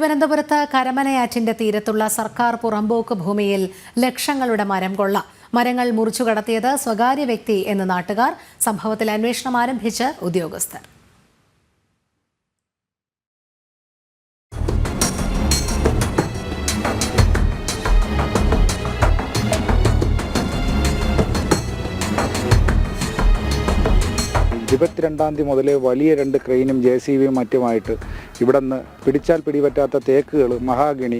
തിരുവനന്തപുരത്ത് കരമനയാറ്റിന്റെ തീരത്തുള്ള സർക്കാർ പുറമ്പോക്ക് ഭൂമിയിൽ ലക്ഷങ്ങളുടെ മരം കൊള്ള. മരങ്ങൾ മുറിച്ചു കടത്തിയത് സ്വകാര്യ വ്യക്തി എന്ന് നാട്ടുകാർ. സംഭവത്തിൽ അന്വേഷണം ആരംഭിച്ച് ഉദ്യോഗസ്ഥർ. ഇരുപത്തിരണ്ടാം തീയതി മുതൽ വലിയ രണ്ട് ക്രെയിനും ജെ സി ബിയും മറ്റുമായിട്ട് ഇവിടുന്ന് പിടിച്ചാൽ പിടിപറ്റാത്ത തേക്കുകൾ മഹാഗണി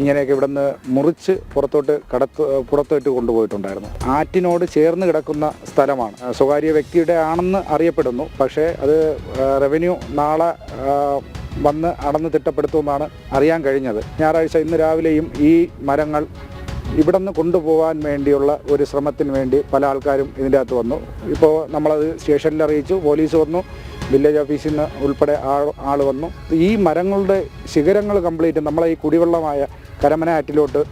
ഇങ്ങനെയൊക്കെ ഇവിടുന്ന് മുറിച്ച് പുറത്തോട്ട് കടത്ത് പുറത്തോട്ട് കൊണ്ടുപോയിട്ടുണ്ടായിരുന്നു. ആറ്റിനോട് ചേർന്ന് കിടക്കുന്ന സ്ഥലമാണ്. സ്വകാര്യ വ്യക്തിയുടെ ആണെന്ന് അറിയപ്പെടുന്നു. പക്ഷേ അത് റവന്യൂ നാളെ വന്ന് അടന്ന് തിട്ടപ്പെടുത്തുമെന്നാണ് അറിയാൻ കഴിഞ്ഞത്. ഞായറാഴ്ച ഇന്ന് രാവിലെയും ഈ മരങ്ങൾ ഇവിടെ നിന്ന് കൊണ്ടുപോകാൻ വേണ്ടിയുള്ള ഒരു ശ്രമത്തിന് വേണ്ടി പല ആൾക്കാരും ഇതിന്റെ അകത്ത് വന്നു. ഇപ്പോൾ നമ്മളത് സ്റ്റേഷനിൽ അറിയിച്ചു പോലീസ് വന്നു വില്ലേജ് ഓഫീസിൽ നിന്ന് ഉൾപ്പെടെ ആൾ വന്നു. ഈ മരങ്ങളുടെ ശിഖരങ്ങൾ കംപ്ലീറ്റ് നമ്മളെ ഈ കുടിവെള്ളമായ കരമന ആറ്റിലോട്ട്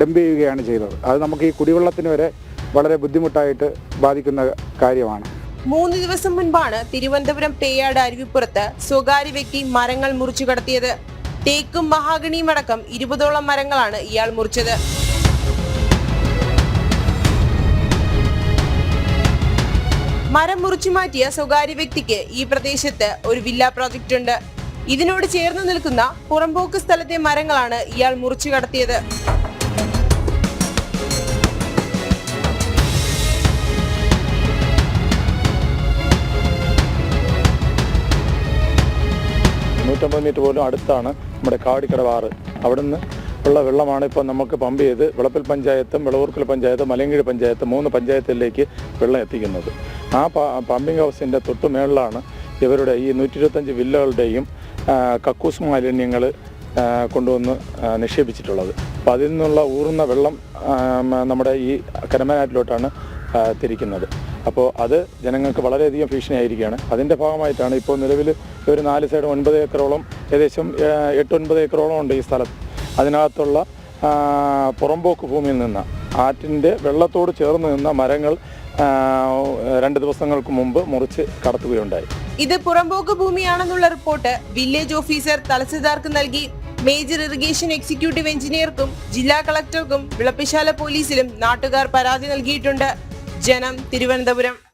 ഡംപ് ചെയ്യുകയാണ് ചെയ്തത്. അത് നമുക്ക് ഈ കുടിവെള്ളത്തിന് വരെ വളരെ ബുദ്ധിമുട്ടായിട്ട് ബാധിക്കുന്ന കാര്യമാണ്. മൂന്ന് ദിവസം മുൻപാണ് തിരുവനന്തപുരം പേയാട് അരുവിപ്പുറത്ത് സ്വകാര്യ വ്യക്തി മരങ്ങൾ മുറിച്ചു കടത്തിയത്. തേക്കും മഹാഗണിയും അടക്കം ഇരുപതോളം മരങ്ങളാണ് ഇയാൾ മുറിച്ചത്. മരം മുറിച്ചു മാറ്റിയ സ്വകാര്യ വ്യക്തിക്ക് ഈ പ്രദേശത്ത് ഒരു വില്ല പ്രോജക്റ്റ് ഉണ്ട്. ഇതിനോട് ചേർന്ന് നിൽക്കുന്ന പുറമ്പോക്ക് സ്ഥലത്തെ മരങ്ങളാണ് ഇയാൾ മുറിച്ചു കടത്തിയത്. നൂറ്റമ്പത് മീറ്റർ പോലും അടുത്താണ് നമ്മുടെ കാടിക്കടവാറ് അവിടെ നിന്ന് ഉള്ള വെള്ളമാണ് ഇപ്പോൾ നമുക്ക് പമ്പ് ചെയ്ത് വിളപ്പിൽ പഞ്ചായത്തും വിളവൂർക്കൽ പഞ്ചായത്തും മലയങ്കിഴി പഞ്ചായത്തും മൂന്ന് പഞ്ചായത്തിലേക്ക് വെള്ളം എത്തിക്കുന്നത്. ആ പമ്പിംഗ് ഹൗസിന്റെ തൊട്ട് മേളിലാണ് ഇവരുടെ ഈ നൂറ്റി ഇരുപത്തഞ്ച് വില്ലകളുടെയും കക്കൂസ് മാലിന്യങ്ങൾ കൊണ്ടുവന്ന് നിക്ഷേപിച്ചിട്ടുള്ളത്. അപ്പോൾ അതിൽ നിന്നുള്ള ഊറുന്ന വെള്ളം നമ്മുടെ ഈ കരമനാട്ടിലോട്ടാണ് തിരിക്കുന്നത് അപ്പോൾ അത് ജനങ്ങൾക്ക് വളരെയധികം ഭീഷണിയായിരിക്കുകയാണ്. അതിന്റെ ഭാഗമായിട്ടാണ് ഇപ്പോൾ നിലവിൽ ഒരു നാല് സൈഡ് ഒൻപത് ഏക്കറോളം ഏകദേശം ആ, എട്ട് ഒൻപത് ഏക്കറോളം ഉണ്ട് ഈ സ്ഥലത്ത് അതിനകത്തുള്ള പുറംപോക്ക് ഭൂമിയിൽ നിന്ന് ആറ്റിന്റെ വെള്ളത്തോട് ചേർന്ന് നിന്ന മരങ്ങൾ രണ്ട് ദിവസങ്ങൾക്ക് മുമ്പ് മുറിച്ച് കടത്തുകയുണ്ടായി. ഇത് പുറമ്പോക്ക് ഭൂമിയാണെന്നുള്ള റിപ്പോർട്ട് വില്ലേജ് ഓഫീസർ തഹസിൽദാർക്ക് നൽകി. മേജർ ഇറിഗേഷൻ എക്സിക്യൂട്ടീവ് എഞ്ചിനീയർക്കും ജില്ലാ കളക്ടർക്കും വിളപ്പിശാല പോലീസിലും നാട്ടുകാർ പരാതി നൽകിയിട്ടുണ്ട്. ജനം തിരുവനന്തപുരം